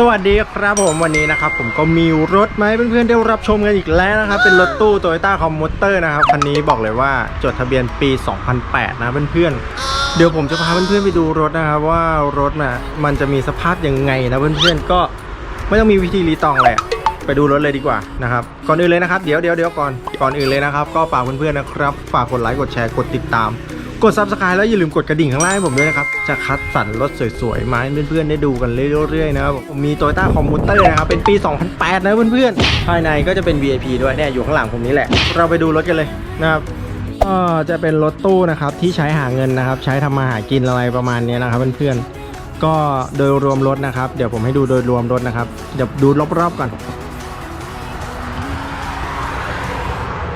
สวัสดีครับผมวันนี้นะครับผมก็มีรถมาให้เพื่อนๆได้รับชมกันอีกแล้วนะครับ เป็นรถตู้ Toyota c o m m u t e r นะครับคันนี้บอกเลยว่าจดทะเบียนปี 2008 นะเพื่อนๆเดี๋ยวผมจะพาเพื่อนๆไปดูรถนะครับว่ารถน่ะมันจะมีสภาพยังไงนะเพื่อนๆก็ไม่ต้องมีวิธีรีตองแหละไปดูรถเลยดีกว่านะครับก่อนอื่นเลยนะครับเดี๋ยวเดี๋ยวเดี๋ยวก่อนก่อนอื่นเลยนะครับ ก็ฝากเพื่อนๆนะครับ ฝากกดไลค์กดแชร์กดติดตาม กด subscribe แล้วอย่าลืมกดกระดิ่งข้างล่างให้ผมด้วยนะครับ จะคัดสรรรถสวยๆ มาให้เพื่อนๆ ได้ดูกันเรื่อยๆ นะครับผมมี Toyota c o m m u t e r นะครับ เป็นปี 2008 นะเพื่อนๆ ภายในก็จะเป็น VIP ด้วยเนี่ยอยู่ข้างหลังผมนี้แหละ เราไปดูรถกันเลยนะครับก็จะเป็นรถตู้นะครับที่ใช้หาเงินนะครับ ใช้ทำมาหากินอะไรประมาณนี้นะครับเพื่อนๆก็โดยรวมรถนะครับ เดี๋ยวผมให้ดูโดยรวมรถนะครับเดี๋ยวดูรอบๆก่อน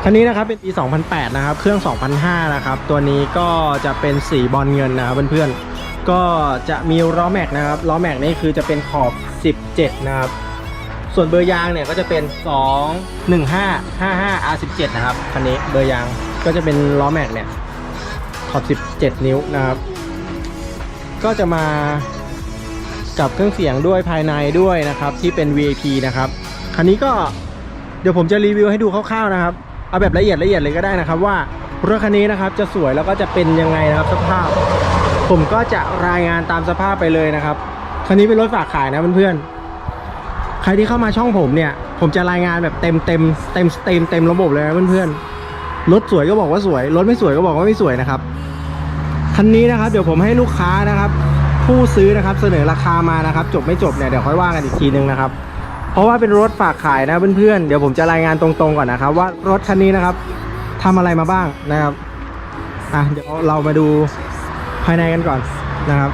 คันนี้นะครับเป็นปี 2008 นะครับ เครื่อง 2005 นะครับ ตัวนี้ก็จะเป็นสีบอลเงินนะครับเพื่อนๆ ก็จะมีล้อแม็กนะครับ ล้อแม็กนี่คือจะเป็นขอบ 17 นะครับ ส่วนเบอร์ยางเนี่ยก็จะเป็น 215 55 R17 นะครับ คันนี้เบอร์ยางก็จะเป็นล้อแม็กเนี่ยขอบ 17 นิ้วนะครับ ก็จะมากับเครื่องเสียงด้วยภายในด้วยนะครับที่เป็น VIP นะครับ คันนี้ก็เดี๋ยวผมจะรีวิวให้ดูคร่าวๆนะครับ เอาแบบละเอียดละเอียดเลยก็ได้นะครับ ว่ารถคันนี้นะครับจะสวยแล้วก็จะเป็นยังไงนะครับสภาพ ผมก็จะรายงานตามสภาพไปเลยนะครับคันนี้เป็นรถฝากขายนะเพื่อนๆใครที่เข้ามาช่องผมเนี่ย ผมจะรายงานแบบเต็มเต็มเต็มเต็มเต็มระบบเลยนะเพื่อนๆรถสวยก็บอกว่าสวยรถไม่สวยก็บอกว่าไม่สวยนะครับคันนี้นะครับ เดี๋ยวผมให้ลูกค้านะครับ ผู้ซื้อนะครับเสนอราคามานะครับ จบไม่จบเนี่ยเดี๋ยวค่อยว่ากันอีกทีนึงนะครับ เพราะว่าเป็นรถฝากขายนะเพื่อนๆเดี๋ยวผมจะรายงานตรงๆก่อนนะครับ ว่ารถคันนี้นะครับทำอะไรมาบ้างนะครับอะเดี๋ยวเรามาดูภายในกันก่อนนะครับ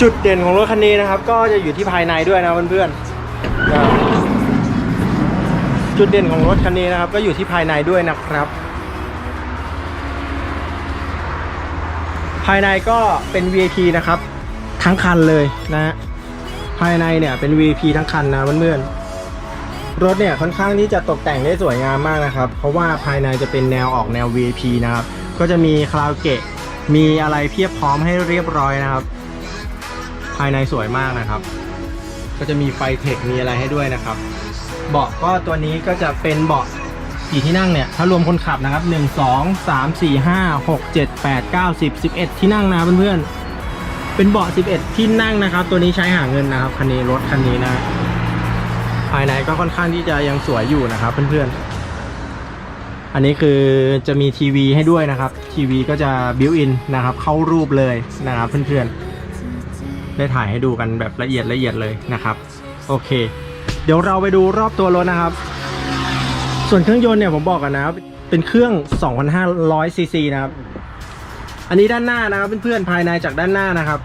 จุดเด่นของรถคันนี้นะครับ ก็จะอยู่ที่ภายในด้วยนะเพื่อนๆจุดเด่นของรถคันนี้นะครับ ก็อยู่ที่ภายในด้วยนะครับภายในก็เป็น VIP นะครับ ทั้งคันเลยนะฮะ ภายในเนี่ยเป็น V.P. ทั้งคันนะเพื่อนๆรถเนี่ยค่อนข้างที่จะตกแต่งได้สวยงามมากนะครับ เพราะว่าภายในจะเป็นแนวออกแนว VIP นะครับ ก็จะมีคาราโอเกะมีอะไรเพียบพร้อมให้เรียบร้อยนะครับ ภายในสวยมากนะครับ ก็จะมีไฟเทคมีอะไรให้ด้วยนะครับ เบาะก็ตัวนี้ก็จะเป็นเบาะกี่ที่นั่งเนี่ย ถ้ารวมคนขับนะครับ 1 2 3 4 5 6 7 8 9 10 11 ที่นั่งนะเพื่อนๆ เป็นเบาะ 11 ที่นั่งนะครับ ตัวนี้ใช้หาเงินนะครับคันนี้รถคันนี้นะ ภายในก็ค่อนข้างที่จะยังสวยอยู่นะครับ เพื่อนๆ อันนี้คือจะมีทีวีให้ด้วยนะครับ ทีวีก็จะบิวอินนะครับ เข้ารูปเลยนะครับ เพื่อนๆ ได้ถ่ายให้ดูกันแบบละเอียดละเอียดเลยนะครับ โอเค เดี๋ยวเราไปดูรอบตัวรถนะครับ ส่วนเครื่องยนต์เนี่ยผมบอกกันนะครับเป็นเครื่อง 2,500ซีซีนะครับ อันนี้ด้านหน้านะครับเพื่อนๆภายในจากด้านหน้านะครับ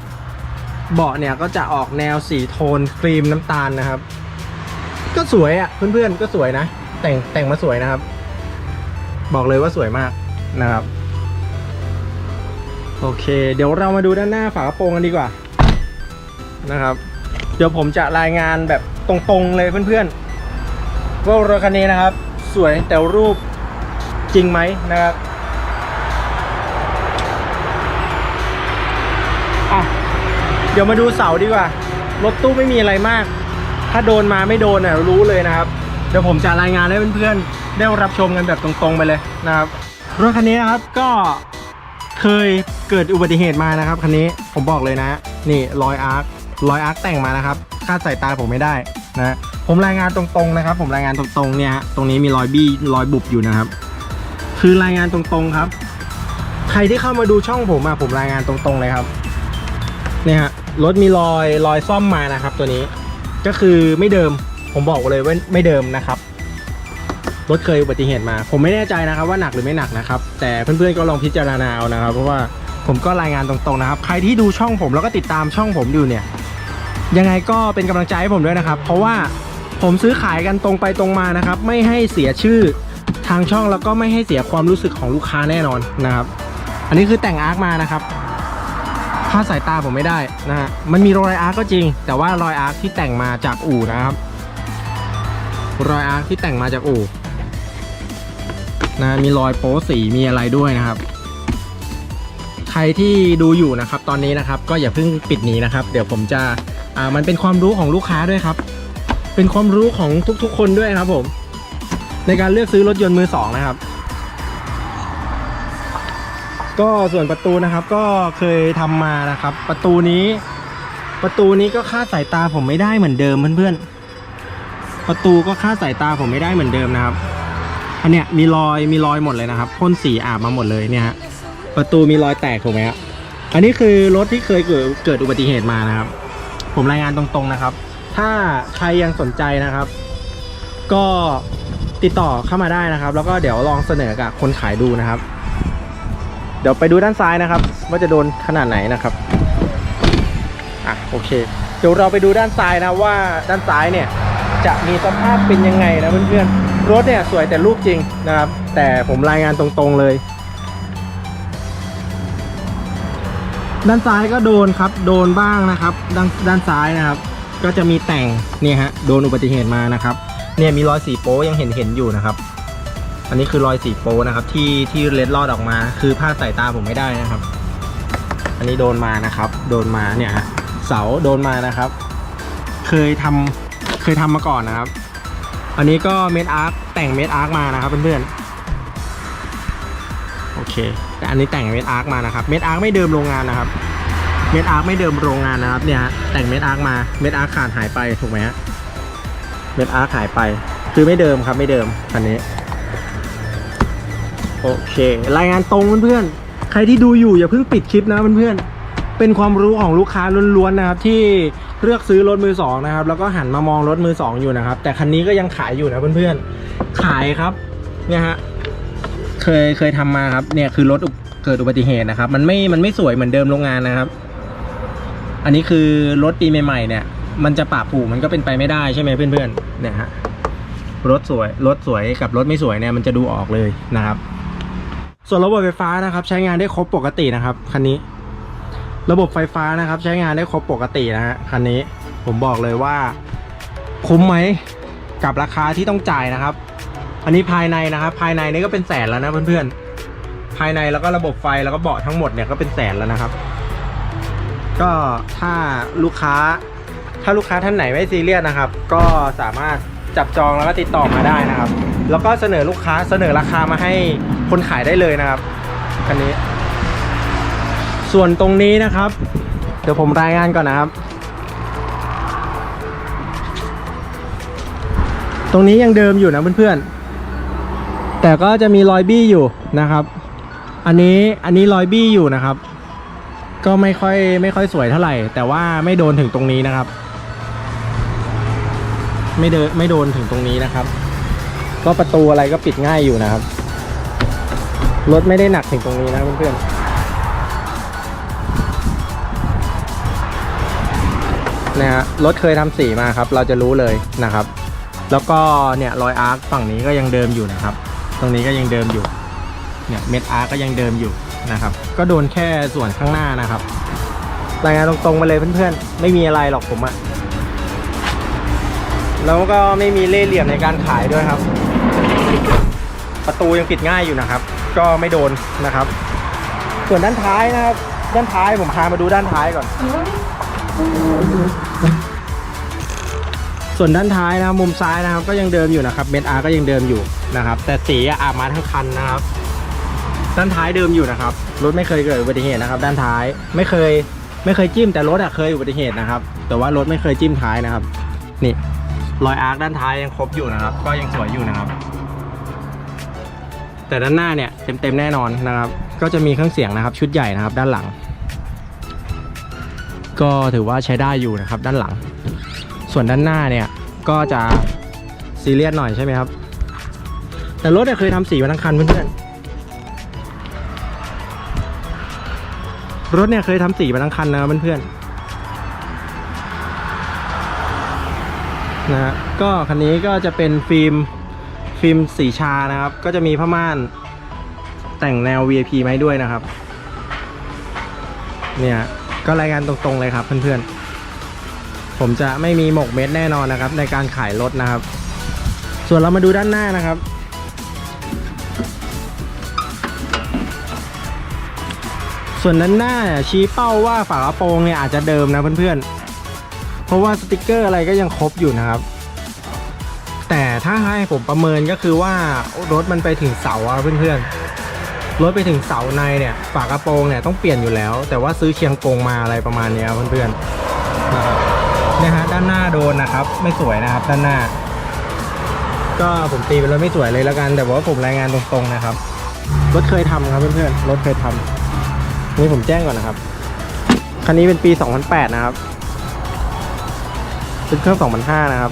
เบาะเนี่ยก็จะออกแนวสีโทนครีมน้ำตาลนะครับ ก็สวยอะ่ะเพื่อนๆก็สวยนะ แต่งแต่งมาสวยนะครับ บอกเลยว่าสวยมากนะครับ โอเค เดี๋ยวเรามาดูด้านหน้าฝากระโปรงกันดีกว่านะครับ เดี๋ยวผมจะรายงานแบบตรงๆเลยเพื่อนๆว่ารถคันนี้นะครับ สวยแต่รูปจริงไหมนะครับ ดี๋ยวมาดูเสาดีกว่า รถตู้ไม่มีอะไรมาก ถ้าโดนมาไม่โดนอะรู้เลยนะครับ เดี๋ยวผมจะรายงานให้เพื่อนๆได้รับชมกันแบบตรงๆไปเลยนะครับ รถคันนี้นะครับก็เคยเกิดอุบัติเหตุมานะครับคันนี้ผมบอกเลยนะนี่รอยอาร์ครอยอาร์คแต่งมานะครับคาดสายตาผมไม่ได้นะผมรายงานตรงๆนะครับ ผมรายงานตรงๆเนี่ยตรงนี้มีรอยบี้รอยบุบอยู่นะครับ คือรายงานตรงๆครับ ใครที่เข้ามาดูช่องผมอะผมรายงานตรงๆเลยครับเนี่ยฮะ รถมีรอยรอยซ่อมมานะครับ ตัวนี้ก็คือไม่เดิมผมบอกเลยว่าไม่เดิมนะครับรถเคยอุบัติเหตุมา ผมไม่แน่ใจนะครับ ว่าหนักหรือไม่หนักนะครับ แต่เพื่อนๆก็ลองพิจารณาเอานะครับ เพราะว่าผมก็รายงานตรงๆนะครับ ใครที่ดูช่องผมแล้วก็ติดตามช่องผมอยู่เนี่ย ยังไงก็เป็นกำลังใจให้ผมด้วยนะครับ เพราะว่าผมซื้อขายกันตรงไปตรงมานะครับ ไม่ให้เสียชื่อทางช่องแล้วก็ไม่ให้เสียความรู้สึกของลูกค้าแน่นอนนะครับ อันนี้คือแต่งอาร์คมานะครับ คาดสายตาผมไม่ได้นะฮะ มันมีรอยอาร์ก็จริง แต่ว่ารอยอาร์ที่แต่งมาจากอู่นะครับ รอยอาร์ที่แต่งมาจากอู่นะมีรอยโป๊สีมีอะไรด้วยนะครับ ใครรที่ดูอยู่นะครับ ตอนนี้นะครับ ก็อย่าเพิ่งปิดหนีนะครับ เดี๋ยวผมจะอ่ามันเป็นความรู้ของลูกค้าด้วยครับ เป็นความรู้ของทุกๆ คนด้วยครับผม ในการเลือกซื้อรถยนต์มือสองนะครับ ก็ส่วนประตูนะครับก็เคยทำมานะครับ ประตูนี้ ประตูนี้ก็คาดสายตาผมไม่ได้เหมือนเดิมเพื่อนๆประตูก็คาดสายตาผมไม่ได้เหมือนเดิมนะครับอันเนี้ยมีรอยมีรอยหมดเลยนะครับพ่นสีอาบมาหมดเลยเนี่ยฮะประตูมีรอยแตกถูกไหมครับอันนี้คือรถที่เคยเกิดเกิดอุบัติเหตุมานะครับ ผมรายงานตรงๆนะครับ ถ้าใครยังสนใจนะครับ ก็ติดต่อเข้ามาได้นะครับ แล้วก็เดี๋ยวลองเสนอกับคนขายดูนะครับ ดี๋ยวไปดูด้านซ้ายนะครับ ว่าจะโดนขนาดไหนนะครับอะโอเค เดี๋ยวเราไปดูด้านซ้ายนะว่าด้านซ้ายเนี่ยจะมีสภาพเป็นยังไงนะเพื่อนๆรถเนี่ยสวยแต่รูปจริงนะครับ แต่ผมรายงานตรงๆเลย ด้านซ้ายก็โดนครับ โดนบ้างนะครับ ด้านด้านซ้ายนะครับ ก็จะมีแต่งเนี่ยฮะโดนอุบัติเหตุมานะครับ เนี่ยมีรอยสีโป๊ยังเห็นเห็นอยู่นะครับ อันนี้คือรอยสีโปนะครับ ที่ที่เล็ดลอดออกมา คือภาพสายตาผมไม่ได้นะครับ อันนี้โดนมานะครับ โดนมาเนี่ยฮะเสาโดนมานะครับ เคยทำเคยทำมาก่อนนะครับ อันนี้ก็เมดอาร์คแต่งเมดอาร์คมานะครับเพื่อนๆโอเค แต่อันนี้แต่งเมดอาร์คมานะครับเมดอาร์คไม่เดิมโรงงานนะครับเมดอาร์คไม่เดิมโรงงานนะครับเนี่ยแต่งเมดอาร์คมาเมดอาร์คขาดหายไปถูกไหมฮะเมดอาร์คหายไป คือไม่เดิมครับไม่เดิมคันนี้ โอเค รายงานตรงเพื่อนๆ ใครที่ดูอยู่อย่าเพิ่งปิดคลิปนะเพื่อนๆ เป็นความรู้ของลูกค้าล้วนๆนะครับที่เลือกซื้อรถมือสองนะครับแล้วก็หันมามองรถมือสองอยู่นะครับ แต่คันนี้ก็ยังขายอยู่นะเพื่อนๆ ขายครับเนี่ยฮะเคยเคยทำมาครับเนี่ยคือรถเกิดอุบัติเหตุนะครับ มันไม่มันไม่สวยเหมือนเดิมโรงงานนะครับ อันนี้คือรถปีใหม่ๆเนี่ย มันจะปะผูมันก็เป็นไปไม่ได้ใช่ไหมเพื่อนๆเนี่ยฮะรถสวยรถสวยกับรถไม่สวยเนี่ยมันจะดูออกเลยนะครับ ส่วนระบบไฟฟ้านะครับ ใช้งานได้ครบปกตินะครับคันนี้ ระบบไฟฟ้านะครับใช้งานได้ครบปกตินะฮะคันนี้ผมบอกเลยว่า คุ้มไหมกับราคาที่ต้องจ่ายนะครับ อันนี้ภายในนะครับ ภายในนี่ก็เป็นแสนแล้วนะเพื่อนๆภายในแล้วก็ระบบไฟแล้วก็เบาะทั้งหมดเนี่ยก็เป็นแสนแล้วนะครับ ก็ถ้าลูกค้า ถ้าลูกค้าท่านไหนไม่ซีเรียสนะครับ ก็สามารถจับจองแล้วก็ติดต่อมาได้นะครับ แล้วก็เสนอลูกค้าเสนอราคามาให้ คนขายได้เลยนะครับคันนี้ ส่วนตรงนี้นะครับ เดี๋ยวผมรายงานก่อนนะครับ ตรงนี้ยังเดิมอยู่นะเพื่อนๆ แต่ก็จะมีรอยบี้อยู่นะครับ อันนี้อันนี้รอยบี้อยู่นะครับ ก็ไม่ค่อยไม่ค่อยสวยเท่าไหร่ แต่ว่าไม่โดนถึงตรงนี้นะครับ ไม่เดินไม่โดนถึงตรงนี้นะครับ ก็ประตูอะไรก็ปิดง่ายอยู่นะครับ รถไม่ได้หนักถึงตรงนี้นะเพื่อนๆนะฮะรถเคยทำสีมาครับ เราจะรู้เลยนะครับ แล้วก็เนี่ยรอยอาร์คฝั่งนี้ก็ยังเดิมอยู่นะครับ ตรงนี้ก็ยังเดิมอยู่ เนี่ยเม็ดอาร์คก็ยังเดิมอยู่นะครับ ก็โดนแค่ส่วนข้างหน้านะครับรายงานตรงๆมาเลยเพื่อนๆ ไม่มีอะไรหรอกผมอะแล้วก็ไม่มีเล่เหลี่ยมในการขายด้วยครับ ประตูยังปิดง่ายอยู่นะครับ ก็ไม่โดนนะครับ ส่วนด้านท้ายนะครับ ด้านท้ายผมพามาดูด้านท้ายก่อน ส่วนด้านท้ายนะครับมุมซ้ายนะครับ ก็ยังเดิมอยู่นะครับเม็ดอาร์ก็ยังเดิมอยู่นะครับ แต่สีอะอาบมาทั้งคันนะครับ ด้านท้ายเดิมอยู่นะครับรถไม่เคยเกิดอุบัติเหตุนะครับ ด้านท้ายไม่เคยไม่เคยจิ้มแต่รถอะเคยอุบัติเหตุนะครับ แต่ว่ารถไม่เคยจิ้มท้ายนะครับ นี่รอยอาร์คด้านท้ายยังครบอยู่นะครับ ก็ยังสวยอยู่นะครับ แต่ด้านหน้าเนี่ยเต็มๆแน่นอนนะครับ ก็จะมีเครื่องเสียงนะครับชุดใหญ่นะครับด้านหลัง ก็ถือว่าใช้ได้อยู่นะครับด้านหลัง ส่วนด้านหน้าเนี่ยก็จะซีเรียสหน่อยใช่ไหมครับ แต่รถเนี่ยเคยทำสีมาทั้งคันเพื่อนๆรถเนี่ยเคยทำสีมาทั้งคันนะเพื่อนๆนะฮะก็คันนี้ก็จะเป็นฟิล์ม ฟิล์มสีชานะครับ ก็จะมีผ้าม่านแต่งแนว VIP มาให้ด้วยนะครับ เนี่ยก็รายงานตรงๆเลยครับเพื่อนๆ ผมจะไม่มีหมกเม็ดแน่นอนนะครับ ในการขายรถนะครับ ส่วนเรามาดูด้านหน้านะครับ ส่วนส่วนนั้นหน้าเนี่ยชี้เป้าว่าฝากระโปรงเนี่ยอาจจะเดิมนะเพื่อนๆ เพราะว่าสติกเกอร์อะไรก็ยังครบอยู่นะครับ แต่ถ้าให้ผมประเมินก็คือว่ารถมันไปถึงเสาอะเพื่อนๆ รถไปถึงเสาในเนี่ยฝากระโปรงเนี่ยต้องเปลี่ยนอยู่แล้ว แต่ว่าซื้อเชียงกงมาอะไรประมาณนี้เพื่อนๆนะครับเนี่ยฮะด้านหน้าโดนนะครับ ไม่สวยนะครับด้านหน้า ก็ผมตีเป็นรถไม่สวยเลยแล้วกัน แต่ว่าผมรายงานตรงๆนะครับรถเคยทำครับเพื่อนๆรถเคยทำนี่ผมแจ้งก่อนนะครับคันนี้เป็นปี 2008 นะครับเป็นเครื่อง 2005 นะครับ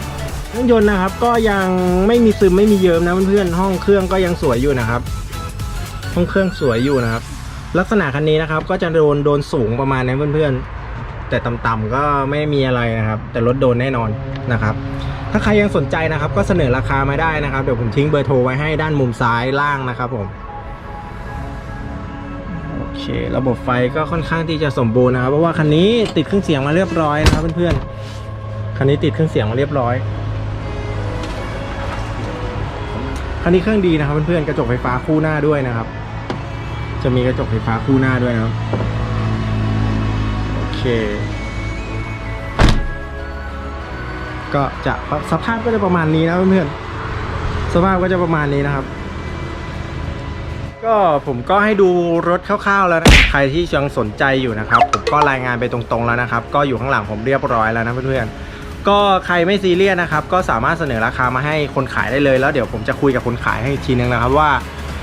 เครื่องยนต์นะครับ ก็ยังไม่มีซึมไม่มีเยิ้มนะเพื่อนๆห้องเครื่องก็ยังสวยอยู่นะครับ ห้องเครื่องสวยอยู่นะครับ ลักษณะคันนี้นะครับ ก็จะโดนโดนสูงประมาณนี้เพื่อนๆ แต่ต่ำๆก็ไม่มีอะไรนะครับ แต่รถโดนแน่นอนนะครับ ถ้าใครยังสนใจนะครับ ก็เสนอราคามาได้นะครับเดี๋ยวผมทิ้งเบอร์โทรไว้ให้ด้านมุมซ้ายล่างนะครับผมโอเค ระบบไฟก็ค่อนข้างที่จะสมบูรณ์นะครับ เพราะว่าคันนี้ติดเครื่องเสียงมาเรียบร้อยนะครับเพื่อนๆคันนี้ติดเครื่องเสียงมาเรียบร้อย คันนี้เครื่องดีนะครับเพื่อนๆกระจกไฟฟ้าคู่หน้าด้วยนะครับ จะมีกระจกไฟฟ้าคู่หน้าด้วยนะครับโอเค ก็จะสภาพก็จะประมาณนี้นะเพื่อนๆสภาพก็จะประมาณนี้นะครับ ก็ผมก็ให้ดูรถคร่าวๆแล้วนะใครที่ยังสนใจอยู่นะครับ ผมก็รายงานไปตรงๆแล้วนะครับ ก็อยู่ข้างหลังผมเรียบร้อยแล้วนะเพื่อนๆ ก็ใครไม่ซีเรียสนะครับ ก็สามารถเสนอราคามาให้คนขายได้เลย แล้วเดี๋ยวผมจะคุยกับคนขายให้อีกทีนึงนะครับว่า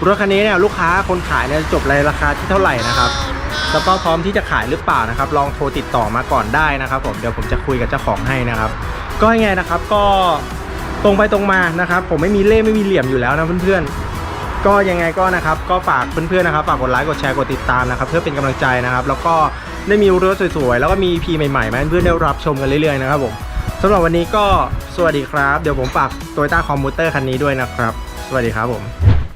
รถคันนี้เนี่ยลูกค้าคนขายเนี่ยจบในราคาที่เท่าไหร่นะครับแล้วก็พร้อมที่จะขายหรือเปล่านะครับ ลองโทรติดต่อมาก่อนได้นะครับ ผมเดี๋ยวผมจะคุยกับเจ้าของให้นะครับ ก็ยังไงนะครับก็ตรงไปตรงมานะครับ ผมไม่มีเล่ไม่มีเหลี่ยมอยู่แล้วนะเพื่อนๆ ก็ยังไงก็นะครับ ก็ฝากเพื่อนๆนะครับฝากกดไลค์กดแชร์กดติดตามนะครับ เพื่อเป็นกำลังใจนะครับ แล้วก็ได้มีรถสวยๆแล้วก็มี EP ใหม่ๆมาให้เพื่อนๆได้รับชมกันเรื่อยๆนะครับผม สำหรับวันนี้ก็สวัสดีครับ เดี๋ยวผมฝากโตโยต้าคอมมูเตอร์คันนี้ด้วยนะครับ สวัสดีครับผม